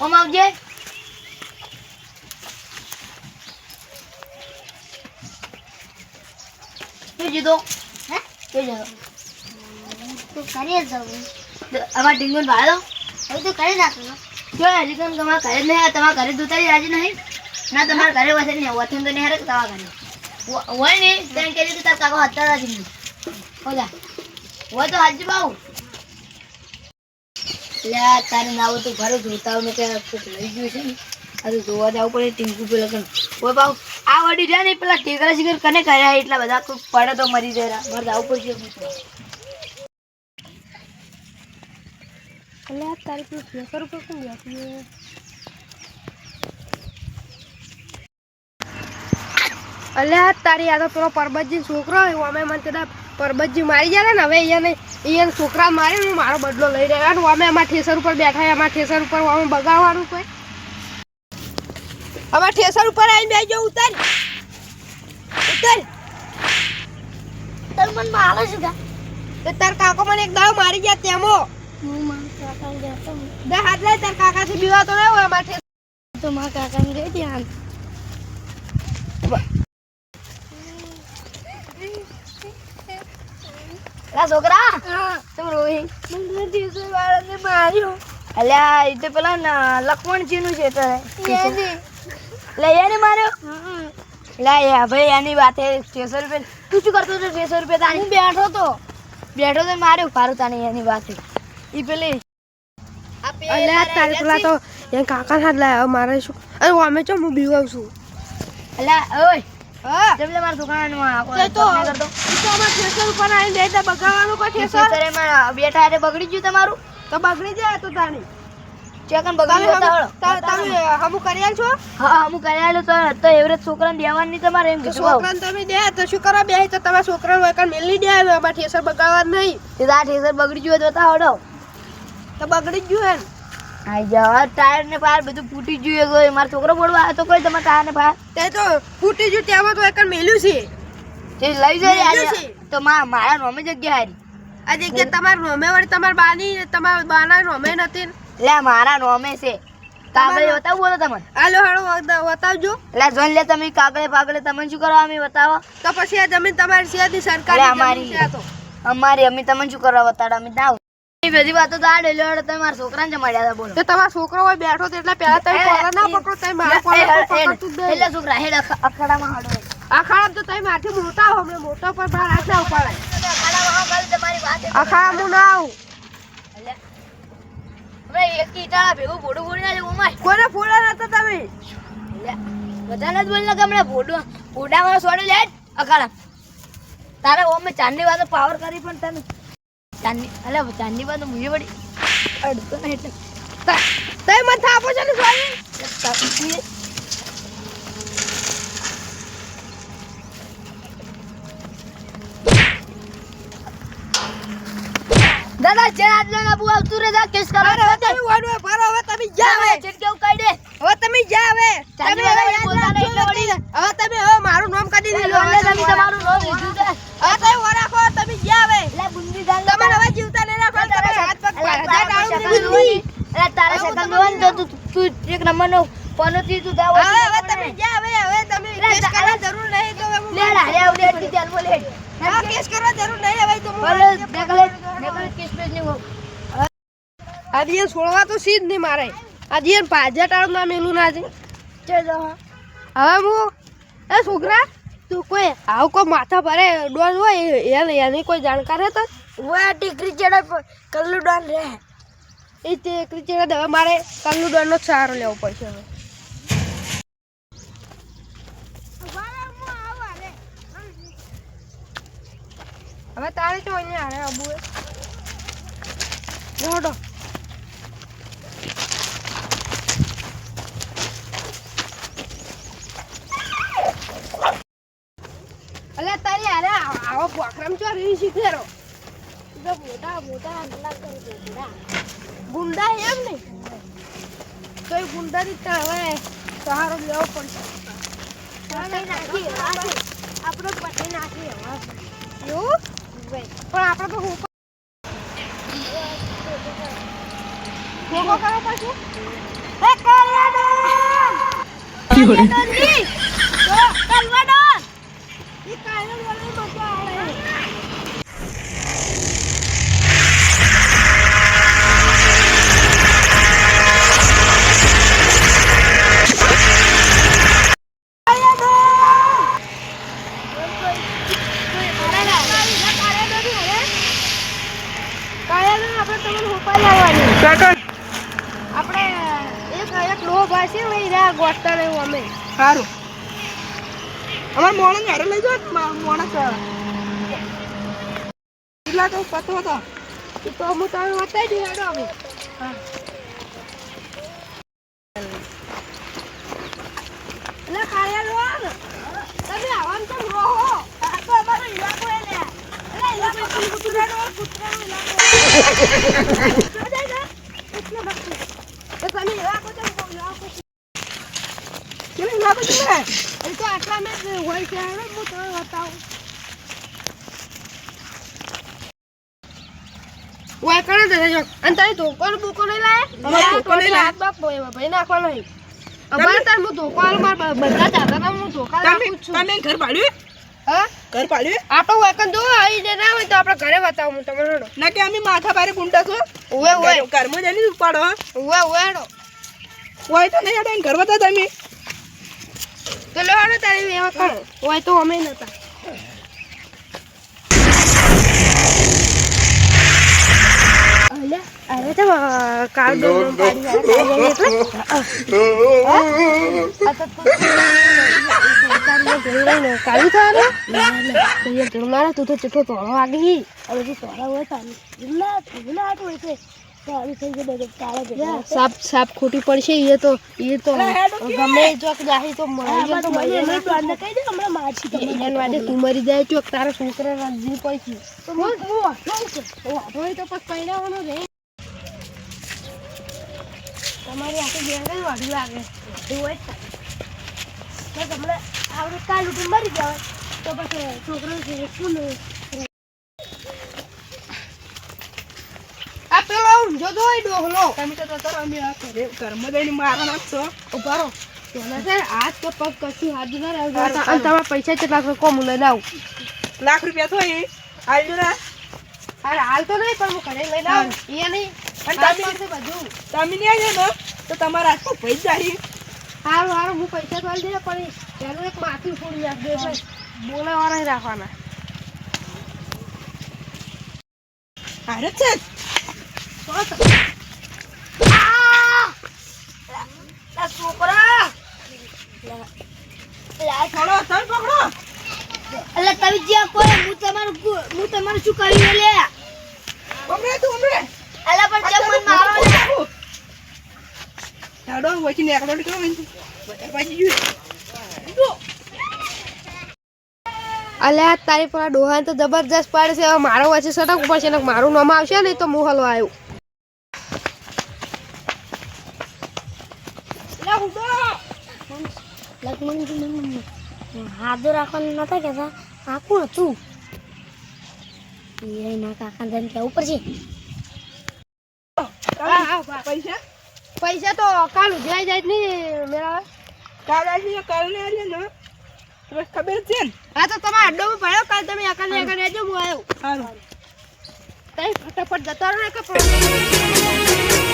ઓમ આવજે. કે જીતો હે? કે જીતો તું કરીએ જવું અમાર ટીંગુન ભાડો હવે તું કરી નાખો જો હજી કેમ તમારા ઘરે જ નહીં તમારા ઘરે દૂતારી આજે નહીં? ના તમારા ઘરે વસે નહીં. વથન તો નહીં હારે તમારા ઘરે. હોય હોય ને તેમ કે તાર કાકો હતા રાજી નહીં. ઓલા હોય તો હાજી બાઉ લે તારે ના હોય તો ઘરે જોતા હોય કે કોક લઈ ગયું છે ને. આ જોવા જવું પડે, ટીંકુ પેલા કે ઓય બાઉ આ વડી રહ્યા ને પેલા ટેકરા શિકર કને કર્યા એટલા બધા કોક પડે તો મરી જાય મારે જવું પડશે આ તારી પેલું પેપર ઉપર કોણ લખ્યું અલ્યા તારી આ તો પરબતજી છોકરો હોય અમે મને કદાચ પરબતજી મારી જાય ને હવે એને એને છોકરા મારે હું મારો બદલો લઈ રહ્યો અમે આમાં ઠેસર ઉપર બેઠા આમાં ઠેસર ઉપર અમે બગાડવાનું કોઈ. અમારા ઠેસર ઉપર આવીને બેસજો ઉતર. ઉતર. તાર મન મારે તાર કાકો મને એક દાવ મારી ગયા તેમો. હું મારા કાકા જતો દે હાથ લઈ તાર કાકાથી બીવાતો નહીં હોય અમારા ઠેસર તો મારા કાકાને ગઈ ધ્યાન. લા છોકરા. તમે રોઈ મને વાળાને માર્યો. અલ્યા એ તો પેલા ન- લક્ષ્મણજીનું છે તો લે એને માર્યો? લે યા ભાઈ એની વાત છસો રૂપિયા. તું શું કરતો હતો છસો રૂપિયા તાણી બેઠો તો બેઠો તો માર્યો ફારું તાની એની વાતે. એ ઈ પેલી અલ્યા તારે પેલા તો એ કાકા સાથે લાયા મારે શું અરે અમે ચો હું બીવાવ છું? અલ્યા ઓય. તો તો અમાર ઠેસર ઉપર આવીને બેઠા બગાડવાનું ઠેસર ઠેસર એમાં બેઠા બગડી ગયું તમારું? તો બગડી જાય તો તાણી ચેકન તમે બગડી હમ- હળો. તા- તમે હમુ કરી છો? હા અમુક કરેલું તો તો એવરેજ છોકરાને દેવાનું નહીં તમારે એમ તો કીધું છોકરાને તમે દે તો શું કરો બે તો તમારા છોકરાને વળકણ મેલી દે અમાર ઠેસર બગાડવા નહીં. તે આ ઠેસર બગડી ગયું હોય તો બતાવો હળો. તો બગડી ગયું હે આઈ જાઓ ટાયર ને ફાયર બધું ફૂટી ગયું કોઈ મારો છોકરો પડવા આવ્યો તો કોઈ તમારા ટાયર ને ફાયર તે તો ફૂટી ગયું તો વળકણ મેલ્યું છે. તે લઈ જાય મેલ્યું આજે. છે. તો મારા નોમે જગ્યા હારી. આ જગ્યા તમારા નોમે વળી તમારા બાની ને તમારા બાના નોમે નથી લે મારા નોમે છે. કાગળે બતાવું બોલો તમને આલો હાલો વતાવજો એટલે લે તમે કાગળે પાગળે તમે શું કરવા અમે બતાવો? તો પછી આ જમીન તમારી છે સરકારી અમારી. જમીન છે તો. અમારી અમે તમને શું કરવા બતાડો? અમે ના એ બધી વાતો તો આ ડેલો વાળો તમે મારા છોકરાને જમાડ્યા હતા બોલો. તો તમારો છોકરો હોય બેઠો તો એટલે પહેલા તમે કોલર ના પકડો તમે મારા કોલર એ, તો એ, પકડતું જ એટલે છોકરા હેડ અખાડામાં હાડો. અખાડા તો તમે મારથી મોટા હો હમણાં મોટા પર બહાર હાથ ના અખાડામાં હા તમારી વાત અખાડા હું ના આવું. હવે એક કીટાળા ભેગું ભોડું ભોડી ના જવું માય કોને ફોડા નતા તમે? બધાને જ બોલ ને હમણાં ભોડું ભોડામાં સોડી લે અખાડા. તારે ઓમે ચાંદની વાતો પાવર કરી પણ તને. ચાંદની અલે ચાંદની વાતો મુજે વળી. અડતો ને એટલે ત- મને થાપો છો ને સ્વામી? દાદા છે આટલો ના બુ આવતું રે દા કેસ કરો હવે તમે વાડો ભરો હવે તમે જા હવે ચેટ કેવું કહી દે. હવે તમે જા હવે તમે હવે યાદ રાખજો. હવે તમે હવે મારું નામ કાઢી દીધું હવે તમે તમે તમારું નામ લીધું છે. હવે તમે વરાખો તમે જા હવે એટલે બુંદી દાલ તમારે હવે જીવતા નહીં રાખો તમે હાથ પગ પાડો. જા ડાળું બુંદી બુંદી. એટલે તારા હવે સેકન્ડ તમે હોય ને તો તું તું એક નંબરનો પનોતી તું દાવ હવે હવે તમે જા હવે હવે તમે કેસ કરવા જરૂર નહીં તો હું લે લા લે આવડે અડધી ચાલ બોલે હા કેસ કરવા જરૂર નહીં હવે તો હું દેખલે દેખલે કેસ પેજ નહીં હો. આજે એને છોડવા તો સીધ નહીં મારે. આજે એ પાજા ટાળું ના મેલું ના છે. ચલ હવે હું એ છોકરા તું કોઈ આવું કોઈ માથા ભરે ડોન હોય એને એની કોઈ જાણકાર હતો ઓય ડિગ્રી જેડા કલ્લુ ડોન રે એ તે ક્રિકેટ હવે મારે કલ્લુડરનો જ સહારો લેવો પડશે હવે. હવે તારે તો અહીંયા હારે આબુ જોડો અલે તારી હારે આવો પોખરામ ચો રીલ શીખેરો મોટા મોટા મોટા ગુંડા એમ ને તો એ ગુંડાની હવે સહારો લેવો પડશે. આપણો પટાઈ નાખી હવે. એવું? પણ આપણે તો હું કરો પાછું આપણે એક એક ભાઈ છે ને એ રહ્યા ગોતતા અમે. સારું. અમાર મોણસ ઘરે લઈ જાઓ મોણસ કેટલા તો પતો હતો. તો હું તમે બતાવી દઉં હેડો અમે એટલે કાળિયાડોન તમે આવવાનું કેમ રહો આ તો અમારો ઇલાકો હે લે. એટલે ઇલાકો કૂતરાનો કૂતરાનો ઇલાકો. ઓય કરે દે જો અને તારી ધોકો બોકો નહીં લાય અમારે ધોકો નહીં. હાથ બાપ ભાઈ નાખવાનો નહીં અમારે તાર હું ધોકો માર બધા હતા હું ધોકા તમે તમે ઘર પાડ્યું હા ઘર પાડ્યું આપણો વાકન જો આવી જે ના હોય તો આપણે ઘરે બતાવું હું તમને હેડો. ના કે અમે માથા બારે ગુંડા છો. ઓવે ઓવે ઘર- ઘરમાં જઈને ઉપાડો ઓવે ઓવે હેડો. હોય તો નહીં હતા ઘર બતા તમે. તો લો હેડો તારી એવા કરો ઓય તો અમે નતા અરે તો તું તોડો આગી જે હોય તારી. હોય છે. સાપ સાપ ખોટી પડશે એ તો એ તો? ગમે ચોક જાહી તો જાય તો મરી જાય જ વાડે ચોક તારા છોકરા રાજી પૈસી તો પછી પહેરાવાનું રે તમારી આખી બેન કઈ વાઢી લાગે. એવું હોય જ તમને આવડે કાલ ઉઠી મરી જાવ તો પછી છોકરો છે શું? આ પેલો તો હોય ડોહલો. તમે તો તો અમે આ ઘરે ઘરમાં જઈને મારા નાખશો ઊભા રહો. પેલા છે ને હાથ તો પગ કશું હાથ ના અને તમારા પૈસા કેટલા કોમ લઈને આવું. લાખ રૂપિયા તો એ. આવજો ને. અરે હાલ તો નહીં પણ હું ઘરે લઈને આવું. એ નહીં. પણ તમે- બધું. તમે નહીં આવ્યો ને તો તમારા હાથમાં પૈસા જાય સારું સારું હું પૈસા તો દે પણ એનું એક માથું ફોડી આપજો એટલે બોલાવાળા રાખવાના. અરે છે છોકરા! થોડો પકડો એટલે તમે જ્યાં કોઈ હું તમારું હું તમારું શું કર્યું લે? તું ઉમરે અલા પણ જેમ મને મારો લે હેડો વચ્ચે નેકડો નીકળો પાછી અલ્યા તારી પર ડોહા તો જબરજસ્ત પાડે છે. હવે મારો વચ્ચે સટક પડશે ને મારું નામ આવશે ને તો હું હલવા આવ્યું લક્ષ્મણજી હાથો રાખવાનું નતા કેતા આ કોણ હતું? એ ના કાકા જેમ કેવું પડશે પૈસા પૈસા તો કાલ ઉજળાઈ જાય જ નહીં મેળા. કાલ આવી કાલ ને આવી ને તમને ખબર છે ને? હા તો તમે અડ્ડોમાં પડ્યો કાલ તમે એકને એકને રહેજો હું આવ્યો. સારું તમે ફટાફટ જતા રહો ને કે